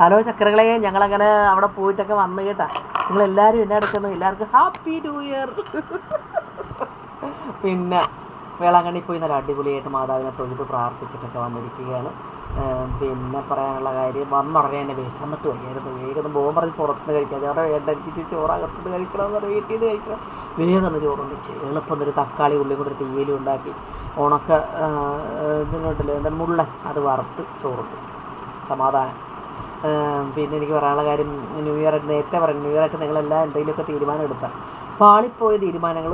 Hello ചക്കരകളെ ഞങ്ങളങ്ങനെ അവിടെ പോയിട്ടൊക്കെ വന്നു കേട്ടാ. നിങ്ങളെല്ലാവരും എന്നെ എടുക്കുന്നു. എല്ലാവർക്കും ഹാപ്പി ന്യൂ ഇയർ. പിന്നെ വേളാങ്കണ്ണി പോയി നല്ല അടിപൊളിയായിട്ട് മാതാവിനെ തൊഴുത് പ്രാർത്ഥിച്ചിട്ടൊക്കെ വന്നിരിക്കുകയാണ്. പിന്നെ പറയാനുള്ള കാര്യം വന്നുടനെ എന്നെ വിശന്നിട്ട് വയ്യായിരുന്നു. വേഗം ബോം പറഞ്ഞ് പുറത്തുനിന്ന് കഴിക്കാം. ചേട്ടാ വേണ്ട എനിക്ക് ചോറകത്തുനിന്ന് കഴിക്കണമെന്ന് പറഞ്ഞ് വീട്ടിൽ നിന്ന് കഴിക്കണം. വേഗം ചോറും വെച്ച് എളുപ്പം ഒരു തക്കാളി ഉള്ളി കൂടി തീയലും ഉണ്ടാക്കി ഉണക്ക ഇതിനുണ്ടല്ലോ എന്താണ് മുള്ളൻ അത് വറുത്ത് ചോറുണ്ട് സമാധാനം. പിന്നെ എനിക്ക് പറയാനുള്ള കാര്യം ന്യൂ ഇയർ നേരത്തെ പറഞ്ഞു ന്യൂ ഇയർ ആയിട്ട് നിങ്ങളെല്ലാം എന്തെങ്കിലുമൊക്കെ തീരുമാനം എടുത്താൽ പാളിപ്പോയ തീരുമാനങ്ങൾ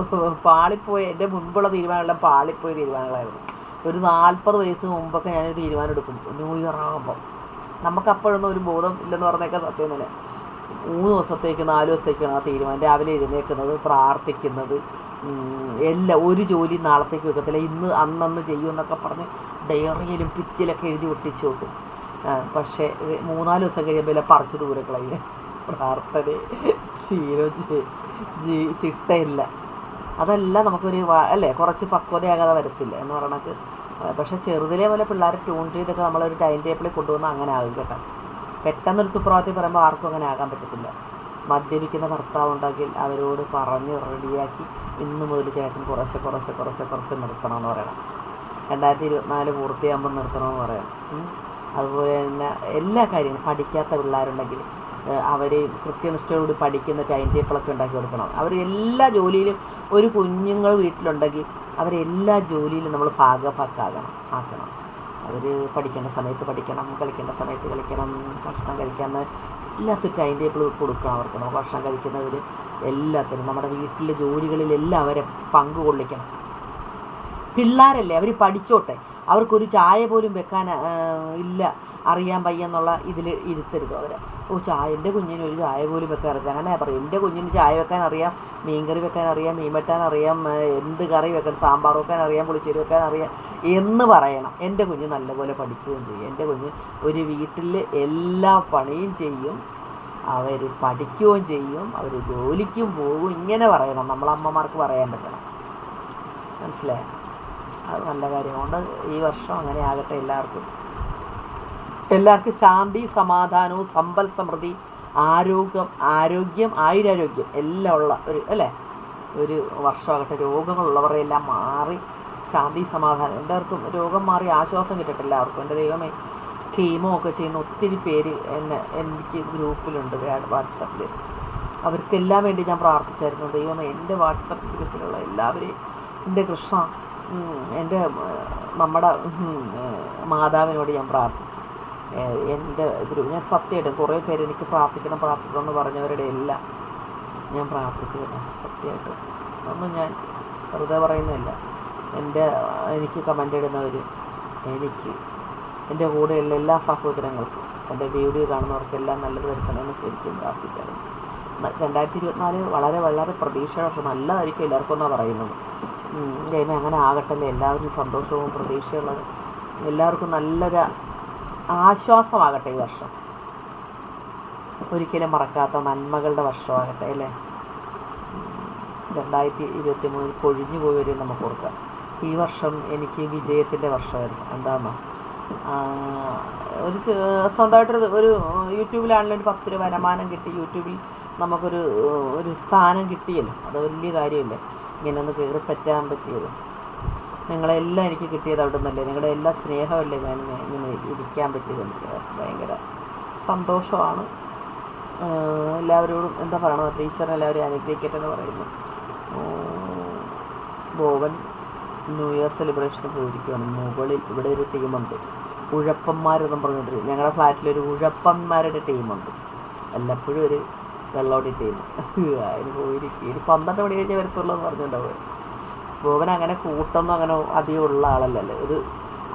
പാളിപ്പോയ എന്റെ മുൻപുള്ള തീരുമാനങ്ങളെല്ലാം പാളിപ്പോയ തീരുമാനങ്ങളായിരുന്നു. ഒരു നാൽപ്പത് വയസ്സ് മുമ്പൊക്കെ ഞാനൊരു തീരുമാനം എടുക്കും ന്യൂ ഇയർ ആകുമ്പോൾ നമുക്കപ്പോഴൊന്നും ഒരു ബോധം ഇല്ലെന്ന് പറഞ്ഞേക്കാൻ സത്യം തന്നെ. മൂന്ന് ദിവസത്തേക്ക് നാല് ദിവസത്തേക്കാണ് ആ തീരുമാനം. രാവിലെ എഴുന്നേൽക്കുന്നത് പ്രാർത്ഥിക്കുന്നത് എല്ലാം. ഒരു ജോലി നാളത്തേക്ക് വെക്കത്തില്ല. ഇന്ന് അന്നന്ന് ചെയ്യുമെന്നൊക്കെ പറഞ്ഞ് ഡയറിയിലും ഭിത്തിയിലൊക്കെ എഴുതി ഒട്ടിച്ചു വെക്കും. പക്ഷേ മൂന്നാൽ ദിവസം കഴിയുമ്പോൾ എല്ലാം പറിച്ച് ദൂരെ കളയില്ല പ്രാർത്ഥന ശീലം ജീ ചിട്ടയില്ല. അതല്ല നമുക്കൊരു അല്ലേ കുറച്ച് പക്വതയാകാതെ വരത്തില്ല എന്ന് പറയണത്. പക്ഷേ ചെറുതിലേ പോലെ പിള്ളേരെ ട്യൂൺ ചെയ്തൊക്കെ നമ്മളൊരു ടൈം ടേബിളിൽ കൊണ്ടുവന്നാൽ അങ്ങനെ ആകും കേട്ടോ. പെട്ടെന്നൊരു സുപ്രഭാതത്തിൽ പറയുമ്പോൾ ആർക്കും അങ്ങനെ ആകാൻ പറ്റത്തില്ല. മദ്യപിക്കുന്ന ഭർത്താവ് ഉണ്ടെങ്കിൽ അവരോട് പറഞ്ഞ് റെഡിയാക്കി ഇന്ന് മുതൽ ചേട്ടൻ കുറച്ച് കുറച്ച് കുറച്ച് കുറച്ച് നിർത്തണമെന്ന് പറയണം. രണ്ടായിരത്തി ഇരുപത്തിനാല് പൂർത്തിയാകുമ്പോൾ നിർത്തണമെന്ന് പറയണം. അതുപോലെ തന്നെ എല്ലാ കാര്യങ്ങളും പഠിക്കാത്ത പിള്ളേരുണ്ടെങ്കിൽ അവർ കൃത്യനിഷ്ഠയോട് പഠിക്കുന്ന ടൈം ടേബിളൊക്കെ ഉണ്ടാക്കി കൊടുക്കണം. അവർ എല്ലാ ജോലിയിലും ഒരു കുഞ്ഞുങ്ങൾ വീട്ടിലുണ്ടെങ്കിൽ അവരെല്ലാ ജോലിയിലും നമ്മൾ പാകപ്പാക്കാകണം ആക്കണം. അവർ പഠിക്കേണ്ട സമയത്ത് പഠിക്കണം കളിക്കേണ്ട സമയത്ത് കളിക്കണം ഭക്ഷണം കഴിക്കാൻ എല്ലാത്തിനും ടൈം ടേബിൾ കൊടുക്കണം അവർക്ക്. നമ്മൾ ഭക്ഷണം കഴിക്കുന്നവർ എല്ലാത്തിനും നമ്മുടെ വീട്ടിലെ ജോലികളിലെല്ലാം അവരെ പങ്ക് കൊള്ളിക്കണം. പിള്ളേരല്ലേ അവർ പഠിച്ചോട്ടെ. അവർക്കൊരു ചായ പോലും വെക്കാൻ ഇല്ല അറിയാൻ വയ്യ എന്നുള്ള ഇതിൽ ഇരുത്തരുത് അവർ ഓ ചായ എന്റെ കുഞ്ഞിന് ഒരു ചായ പോലും വെക്കാൻ അറിയാം. അങ്ങനെ പറയും എന്റെ കുഞ്ഞിന് ചായ വെക്കാൻ അറിയാം മീൻ കറി വെക്കാൻ അറിയാം മീൻ വെട്ടാൻ അറിയാം എന്ത് കറി വെക്കാൻ സാമ്പാർ വെക്കാൻ അറിയാം പുളിശ്ശേരി വെക്കാൻ അറിയാം എന്ന് പറയണം. എന്റെ കുഞ്ഞ് നല്ലപോലെ പഠിക്കുകയും ചെയ്യും. എന്റെ കുഞ്ഞ് ഒരു വീട്ടിൽ എല്ലാ പണിയും ചെയ്യും അവർ പഠിക്കുകയും ചെയ്യും അവർ ജോലിക്കും പോകും ഇങ്ങനെ പറയണം. നമ്മളമ്മമാർക്ക് പറയാൻ പറ്റണം. മനസ്സിലായോ? അത് നല്ല കാര്യം. അതുകൊണ്ട് ഈ വർഷം അങ്ങനെ ആകട്ടെ എല്ലാവർക്കും. എല്ലാവർക്കും ശാന്തി സമാധാനവും സമ്പൽ സമൃദ്ധി ആരോഗ്യം ആരോഗ്യം ആയുരാരോഗ്യം എല്ലാം ഉള്ള ഒരു അല്ലേ? ഒരു വർഷമാകട്ടെ രോഗങ്ങളുള്ളവരെ എല്ലാം മാറി ശാന്തി സമാധാനം. എല്ലാവർക്കും രോഗം മാറി ആശ്വാസം കിട്ടട്ടെ എല്ലാവർക്കും. എന്റെ ദൈവമേ കീമോ ഒക്കെ ചെയ്യുന്ന ഒത്തിരി പേര് എന്നെ എനിക്ക് ഗ്രൂപ്പിലുണ്ട് വാട്സപ്പിൽ. അവർക്കെല്ലാം വേണ്ടി ഞാൻ പ്രാർത്ഥിച്ചായിരുന്നു. ദൈവമേ എന്റെ വാട്സപ്പ് ഗ്രൂപ്പിലുള്ള എല്ലാവരെയും എന്റെ കൃഷ്ണ എന്റെ നമ്മുടെ മാതാവിനോട് ഞാൻ പ്രാർത്ഥിച്ചു. എന്റെ ഗ്രൂപ്പ് ഞാൻ സത്യമായിട്ടും കുറേ പേര് എനിക്ക് പ്രാർത്ഥിക്കണം പ്രാർത്ഥിക്കണം എന്ന് പറഞ്ഞവരുടെ എല്ലാം ഞാൻ പ്രാർത്ഥിച്ചു തന്നെ സത്യമായിട്ട്. ഒന്നും ഞാൻ വെറുതെ പറയുന്നില്ല എന്റെ എനിക്ക് കമന്റ് ഇടുന്നവർ എനിക്ക് എന്റെ കൂടെയുള്ള എല്ലാ സഹോദരങ്ങൾക്കും എന്റെ വീഡിയോ കാണുന്നവർക്കെല്ലാം നല്ലത് വരുത്തണമെന്ന് ശരിക്കും പ്രാർത്ഥിച്ചായിരുന്നു. രണ്ടായിരത്തി ഇരുപത്തിനാല് വളരെ വളരെ പ്രതീക്ഷയുടെ വർഷം നല്ലതായിരിക്കും എല്ലാവർക്കും എന്നാണ് പറയുന്നത്. ദൈവമേ അങ്ങനെ ആകട്ടല്ലേ എല്ലാവരും സന്തോഷവും പ്രതീക്ഷയുള്ളത് എല്ലാവർക്കും നല്ലൊരു ആശ്വാസമാകട്ടെ ഈ വർഷം. ഒരിക്കലും മറക്കാത്ത നന്മകളുടെ വർഷമാകട്ടെ അല്ലേ? രണ്ടായിരത്തി ഇരുപത്തി മൂന്നിൽ കൊഴിഞ്ഞു പോയവരെയും നമുക്ക് ഓർക്കാം ഈ വർഷം എനിക്ക് വിജയത്തിന്റെ വർഷമായിരുന്നു. എന്താണോ ഒരു സ്വന്തമായിട്ടൊരു ഒരു യൂട്യൂബിലാണെങ്കിലും ഒരു പത്ത് രൂപ വരുമാനം കിട്ടി. യൂട്യൂബിൽ നമുക്കൊരു ഒരു സ്ഥാനം കിട്ടിയല്ലോ. അത് വലിയ കാര്യമല്ലേ? ഇങ്ങനെ ഒന്ന് കയറി പറ്റാൻ പറ്റിയത്. നിങ്ങളെല്ലാം എനിക്ക് കിട്ടിയത് അവിടെ നിന്നല്ലേ നിങ്ങളുടെ എല്ലാ സ്നേഹമല്ലേ ഞാൻ ഇങ്ങനെ ഇരിക്കാൻ പറ്റിയത് എനിക്ക്. ഭയങ്കര സന്തോഷമാണ്. എല്ലാവരോടും എന്താ പറയണോ ടീച്ചർ എല്ലാവരും അനുഗ്രഹിക്കട്ടെ എന്ന് പറയുന്നു ബോവൻ ന്യൂ ഇയർ സെലിബ്രേഷന് പോയിരിക്കുകയാണ്. മുകളിൽ ഇവിടെ ഒരു ടീമുണ്ട്. ഉഴപ്പന്മാരെന്നും പറഞ്ഞിട്ട് ഞങ്ങളുടെ ഫ്ലാറ്റിലൊരു ഉഴപ്പന്മാരുടെ ടീമുണ്ട്. വല്ലപ്പോഴും ഒരു വെള്ളോടി ടീം അതിന് പോയിരിക്കും. ഇനി പന്ത്രണ്ട് മണി കഴിഞ്ഞേ വരത്തുള്ളൂ എന്ന് പറഞ്ഞിട്ടുണ്ടാവും ഗോവൻ അങ്ങനെ കൂട്ടൊന്നും അങ്ങനെ അധികം ഉള്ള ആളല്ലല്ലോ ഇത്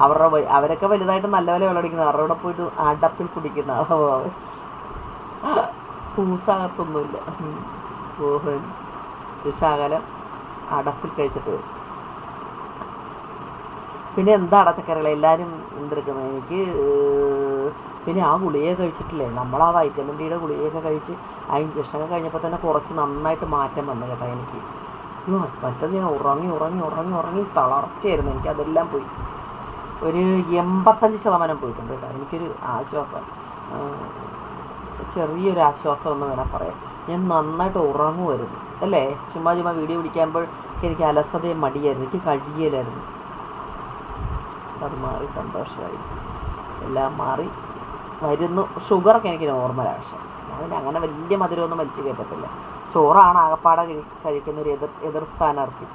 അവരുടെ അവരൊക്കെ വലുതായിട്ട് നല്ല പോലെ വെള്ളടിക്കുന്ന അവരുടെ പോയിട്ട് അടപ്പിൽ കുടിക്കുന്ന ആളാ ബോവൻ പൂസകത്തൊന്നുമില്ല. ശകലം അടപ്പിൽ കഴിച്ചിട്ട് വരും. പിന്നെ എന്താ അടച്ചക്കറികൾ എല്ലാവരും എന്തെടുക്കുന്നത് എനിക്ക് പിന്നെ ആ ഗുളിക കഴിച്ചിട്ടില്ലേ? നമ്മൾ ആ വൈറ്റമിൻ ഡിയുടെ ഗുളികയൊക്കെ കഴിച്ച് ആ ഇഞ്ചക്ഷനൊക്കെ കഴിഞ്ഞപ്പോൾ തന്നെ കുറച്ച് നന്നായിട്ട് മാറ്റം വന്നു കേട്ടോ എനിക്ക്. മറ്റത് ഞാൻ ഉറങ്ങി ഉറങ്ങി ഉറങ്ങി ഉറങ്ങി തളർച്ചയായിരുന്നു. എനിക്ക് അതെല്ലാം പോയി. ഒരു എൺപത്തഞ്ച് ശതമാനം പോയിട്ടുണ്ട് കേട്ടോ. എനിക്കൊരു ആശ്വാസം ചെറിയൊരു ആശ്വാസം എന്ന് വേണം പറയാം. ഞാൻ നന്നായിട്ട് ഉറങ്ങുമായിരുന്നു അല്ലേ? ചുമ്മാ ചുമ്മാ വീഡിയോ പിടിക്കുമ്പോൾ എനിക്ക് അലസതയും മടിയായിരുന്നു. എനിക്ക് കഴിയലായിരുന്നു. അത് മാറി സന്തോഷമായി. എല്ലാം മാറി. വരുന്നു ഷുഗറൊക്കെ എനിക്ക് നോർമലാണ് പക്ഷേ ഞാൻ അങ്ങനെ വലിയ മധുരമൊന്നും വലിച്ചു കയറ്റത്തില്ല ചോറാണ് ആകപ്പാടെ കഴി- കഴിക്കുന്ന ഒരു എതിർ എതിർ സ്ഥാനാർത്ഥി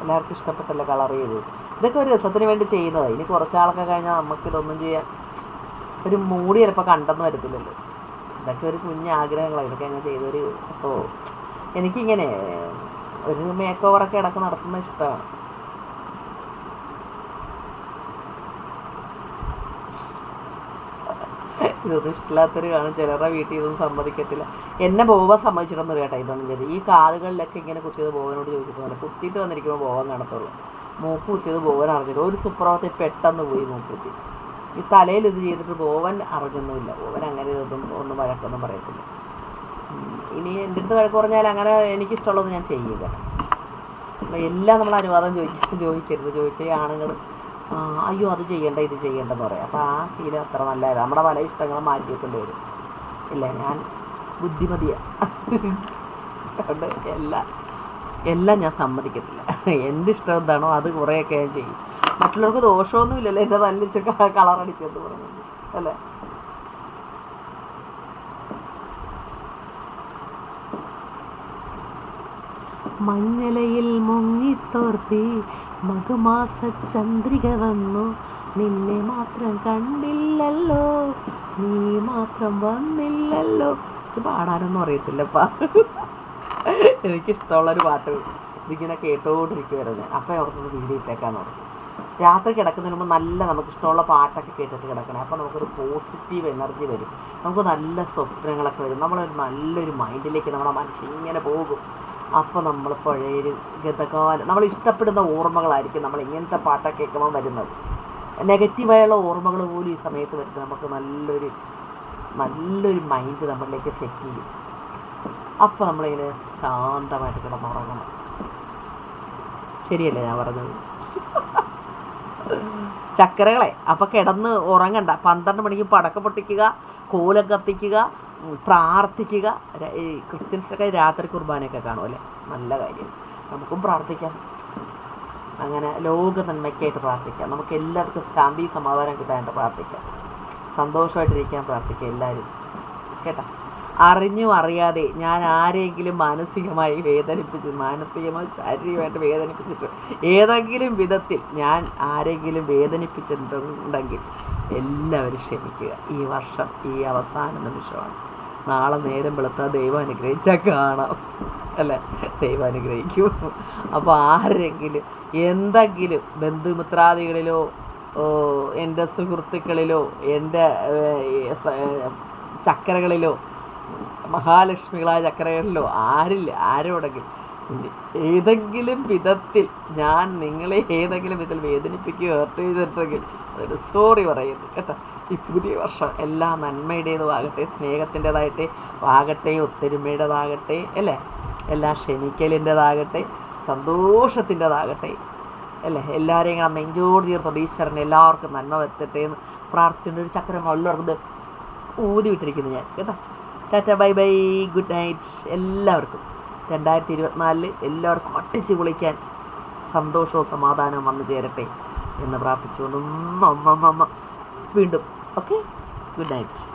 എല്ലാവർക്കും ഇഷ്ടപ്പെട്ടല്ല കളർ ചെയ്തു? ഇതൊക്കെ ഒരു രസത്തിന് വേണ്ടി ചെയ്യുന്നതാണ് ഇനി കുറച്ചാളൊക്കെ കഴിഞ്ഞാൽ നമുക്കിതൊന്നും ചെയ്യാൻ ഒരു മൂടി ചിലപ്പോൾ കണ്ടെന്ന് വരത്തില്ലല്ലോ. ഇതൊക്കെ ഒരു കുഞ്ഞ് ആഗ്രഹങ്ങളാണ് ഇതൊക്കെ അങ്ങനെ ചെയ്തൊരു അപ്പോൾ എനിക്കിങ്ങനെ ഒരു മേക്ക് ഓവറൊക്കെ ഇടയ്ക്ക് നടത്തുന്ന ഇഷ്ടമാണ് ഇതൊന്നും ഇഷ്ടമില്ലാത്തൊരു കാണും ചിലരുടെ വീട്ടിൽ ഇതൊന്നും സമ്മതിക്കത്തില്ല. എന്നെ ബോവ സമ്മതിച്ചിട്ടൊന്നും കേട്ടോ ഇതൊന്നും ചെയ്ത്. ഈ കാലുകളിലൊക്കെ ഇങ്ങനെ കുത്തിയത് ബോവനോട് ചോദിച്ചിട്ട് കുത്തിയിട്ട് വന്നിരിക്കുമ്പോൾ ബോവൻ കാണത്തുള്ളൂ. മൂക്ക് കുത്തിയത് ബോവൻ അറിഞ്ഞിട്ട് ഒരു സുപ്രഭാതത്തിൽ പെട്ടെന്ന് പോയി മൂക്ക് കുത്തി. ഈ തലയിൽ ഇത് ചെയ്തിട്ട് ബോവൻ അറിഞ്ഞൊന്നുമില്ല. ബോവൻ അങ്ങനെ ഇതൊന്നും ഒന്നും വഴക്കൊന്നും പറയത്തില്ല. ഇനി എന്റെ അടുത്ത് വഴക്ക് പറഞ്ഞാൽ അങ്ങനെ എനിക്കിഷ്ടമുള്ളത് ഞാൻ ചെയ്യുക എല്ലാം നമ്മൾ അനുവാദം ചോദിക്ക ചോദിക്കരുത്. ചോദിച്ചാൽ ആണുങ്ങൾ അയ്യോ അത് ചെയ്യേണ്ട ഇത് ചെയ്യണ്ടെന്ന് പറയാം. അപ്പോൾ ആ ശീലം അത്ര നല്ലതാണ് നമ്മുടെ പല ഇഷ്ടങ്ങളും മാറ്റി വെക്കേണ്ടി വരും ഇല്ല ഞാൻ ബുദ്ധിമതിയാണ് അതുകൊണ്ട് എല്ലാം എല്ലാം ഞാൻ സമ്മതിക്കത്തില്ല. എന്റെ ഇഷ്ടം എന്താണോ അത് കുറേയൊക്കെ ഞാൻ ചെയ്യും. മറ്റുള്ളവർക്ക് ദോഷമൊന്നുമില്ലല്ലോ എന്റെ നല്ല കളറടിച്ചെന്ന് പറഞ്ഞു അല്ലേ? മഞ്ഞലയിൽ മുങ്ങിത്തോർത്തി മധുമാസ ചന്ദ്രിക വന്നു. നിന്നെ മാത്രം കണ്ടില്ലല്ലോ നീ മാത്രം വന്നില്ലല്ലോ. ഇത് പാടാനൊന്നും അറിയത്തില്ലപ്പാ. എനിക്കിഷ്ടമുള്ളൊരു പാട്ട് ഇതിങ്ങനെ കേട്ടോണ്ടിരിക്കുമായിരുന്നു അപ്പം ഓർത്തത് വീഡിയോ ഇട്ടേക്കാന്ന് ഓർത്തു രാത്രി കിടക്കുന്നതിന് മുമ്പ് നല്ല നമുക്ക് ഇഷ്ടമുള്ള പാട്ടൊക്കെ കേട്ടിട്ട് കിടക്കണേ. അപ്പോൾ നമുക്കൊരു പോസിറ്റീവ് എനർജി വരും. നമുക്ക് നല്ല സ്വപ്നങ്ങളൊക്കെ വരും. നമ്മളൊരു നല്ലൊരു മൈൻഡിലേക്ക് നമ്മുടെ മനസ്സ് ഇങ്ങനെ പോകും. അപ്പോൾ നമ്മൾ പഴയ ഗതകാലം നമ്മൾ ഇഷ്ടപ്പെടുന്ന ഓർമ്മകളായിരിക്കും നമ്മൾ ഇങ്ങനത്തെ പാട്ടൊക്കെ കേൾക്കുമ്പോൾ വരുന്നത്. നെഗറ്റീവായുള്ള ഓർമ്മകൾ പോലും ഈ സമയത്ത് വരുന്നത് നമുക്ക് നല്ലൊരു നല്ലൊരു മൈൻഡ് നമ്മളിലേക്ക് സെറ്റ് ചെയ്യും. അപ്പോൾ നമ്മളിങ്ങനെ ശാന്തമായിട്ട് കിടന്നുറങ്ങണം. ശരിയല്ലേ ഞാൻ പറഞ്ഞത്? ചക്കരകളെ അപ്പോൾ കിടന്ന് ഉറങ്ങണ്ട. പന്ത്രണ്ട് മണിക്ക് പടക്ക പൊട്ടിക്കുക കോലം കത്തിക്കുക പ്രാർത്ഥിക്കുക. ഈ ക്രിസ്ത്യൻസൊക്കെ രാത്രി കുർബാനയൊക്കെ കാണുമല്ലേ നല്ല കാര്യം. നമുക്കും പ്രാർത്ഥിക്കാം. അങ്ങനെ ലോക നന്മയ്ക്കായിട്ട് പ്രാർത്ഥിക്കാം. നമുക്ക് എല്ലാവർക്കും ശാന്തി സമാധാനം കിട്ടാനായിട്ട് പ്രാർത്ഥിക്കാം. സന്തോഷമായിട്ടിരിക്കാൻ പ്രാർത്ഥിക്കുക എല്ലാവരും. കേട്ടോ? അറിഞ്ഞും അറിയാതെ ഞാൻ ആരെങ്കിലും മാനസികമായി വേദനിപ്പിച്ച് മാനസികമായി ശാരീരികമായിട്ട് വേദനിപ്പിച്ചിട്ട് ഏതെങ്കിലും വിധത്തിൽ ഞാൻ ആരെങ്കിലും വേദനിപ്പിച്ചിട്ടുണ്ടെങ്കിൽ എല്ലാവരും ക്ഷമിക്കുക. ഈ വർഷം ഈ അവസാന നിമിഷമാണ്. നാളെ നേരം വെളുത്താൽ ദൈവം അനുഗ്രഹിച്ചാൽ കാണാം. അല്ല? ദൈവം അനുഗ്രഹിക്കും. അപ്പോൾ ആരെങ്കിലും എന്തെങ്കിലും ബന്ധുമിത്രാദികളിലോ എന്റെ സുഹൃത്തുക്കളിലോ എന്റെ ചക്കരകളിലോ മഹാലക്ഷ്മികളായ ചക്കരകളിലോ ആരില്ല ആരോടെങ്കിലും ഏതെങ്കിലും വിധത്തിൽ ഞാൻ നിങ്ങളെ ഏതെങ്കിലും വിധത്തിൽ വേദനിപ്പിക്കുകയോ ഹേർട്ട് ചെയ്തിട്ടുണ്ടെങ്കിൽ അതൊരു സോറി പറയുന്നു കേട്ടോ. ഈ പുതിയ വർഷം എല്ലാ നന്മയുടേതുമാകട്ടെ സ്നേഹത്തിന്റെതാകട്ടെ ആകട്ടെ ഒത്തൊരുമയുടേതാകട്ടെ അല്ലേ? എല്ലാ ക്ഷമിക്കലിന്റെതാകട്ടെ സന്തോഷത്തിന്റെതാകട്ടെ അല്ലേ? എല്ലാവരെയും ഇങ്ങനെ നെഞ്ചോട് ചേർത്തോണ്ട് ഈശ്വരൻ എല്ലാവർക്കും നന്മ വരുത്തട്ടെ എന്ന് പ്രാർത്ഥിച്ചുകൊണ്ട് ഒരു ചക്രം എല്ലാവർക്കും ഊതി വിട്ടിരിക്കുന്നു ഞാൻ. കേട്ടോ. Tata bye bye good night എല്ലാവർക്കും. രണ്ടായിരത്തി ഇരുപത്തിനാലിൽ എല്ലാവർക്കും ഒട്ടിച്ച് വിളിക്കാൻ സന്തോഷവും സമാധാനവും വന്നു ചേരട്ടെ എന്ന് പ്രാർത്ഥിച്ചുകൊണ്ട്. വീണ്ടും ഓക്കെ ഗുഡ് നൈറ്റ്